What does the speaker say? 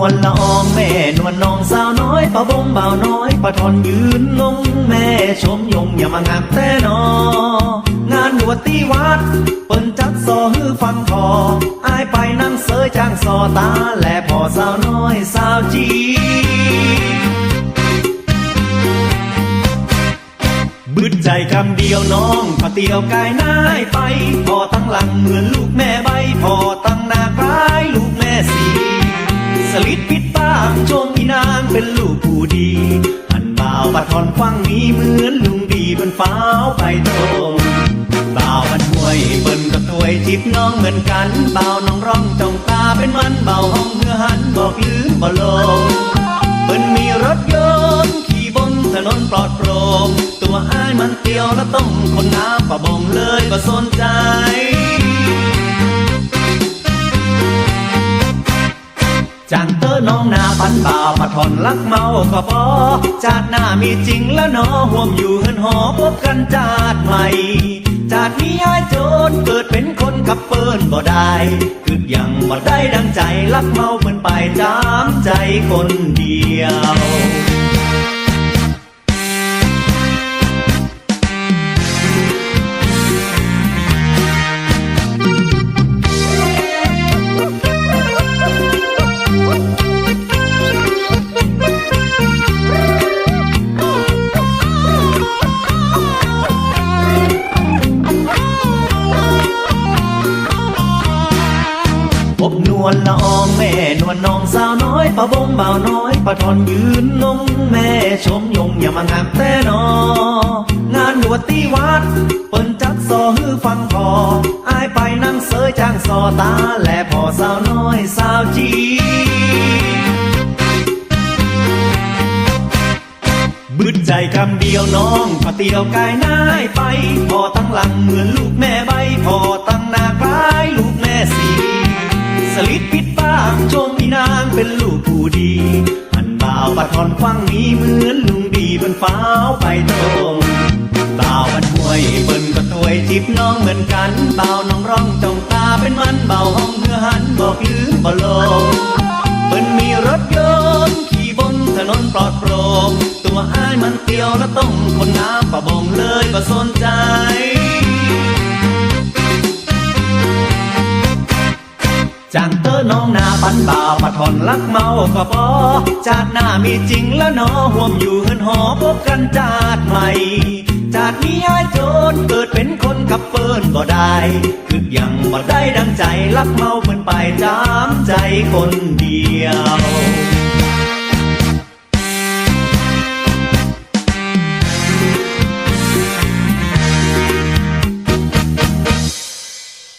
นวลองแม่นวลน้องสาวน้อยป้าบ่งเบาน้อยปะทอนยืนลงแม่ชมยงอย่ามางามแต่นองานบวชที่วัด เปิ้นจัดซอฮือฟังพออายไปนั่งเสยจ้างซอตา และพอสาวน้อยสาวจีบึดใจคำเดียวน้องพอเตียวกายนายไป พอตั้งหลังเหมือนลูกแม่ใบ พอตั้งหน้าคล้ายลูก บ่อนฟังนี้เหมือนลุงดีบนฟ้าวไปตรงบ่าวมันห่วยเปิ้นกับตวยจิบน้องเหมือนกันบ่าวน้องร้องจ้องตาเป็นมันบ่าวห้องเพื่อหันบอกลืมบ่ลงเปิ้นมีรถยนต์ขี่บนถนนปลอดโปร่งตัวอ้ายมันเตียวและต้องคนน้ำประบงเลยก็สนใจ อน้องนาปันบ่าวมาทอนลักเมาก็พอจาดหน้ามีจริงแล้วนอห่วมอยู่เฮือนหอพบกันจาดใหม่ จาดนี้ยายโจรเกิดเป็นคนขับเปิ้นบ่ได้คือยังบ่ได้ดังใจลักเมาเปิ้นไปจามใจคนเดียว นวลละอองแม่นวลน้องสาวน้อยปะบงเบาน้อยปะทอนยืนลงแม่ชมยงอย่ามางามแต่นองานบวชที่วัด เปิ้นจัดซอฮือฟังพออายไปนั่งเสยจ้างซอตา และพอสาวน้อยสาวจีบึดใจคำเดียวน้องพอเตียวกายนายไป พอตั้งหลังเหมือนลูกแม่ใบพอตั้ง บ่าปะทอนฟังนี้เหมือนลุงดีบนฟ้าไปตรงบ่าวมันห่วยเปิ้นก็ตวยจิบน้องเหมือนกันบ่าวน้องร้องจ้องตาเป็นมันบ่าวห้องเพื่อหันบอกลืมบ่ลงเปิ้นมีรถยนต์ขี่บนถนนปลอดโปร่งตัวอ้ายมันเตียวและต้องคนน้ำประบงเลยก็สนใจจาง น้องนาปันบ่าวปะทอนลักเมาก็พอจาดหน้ามีจริงแล้วนอห่วมอยู่เฮือนหอพบกันจาดใหม่จาดนี้ยายโจรเกิดเป็นคนขับเปิ้นก็ได้คือยังบ่ได้ดังใจลักเมาเปิ่นไปจามใจคนเดียว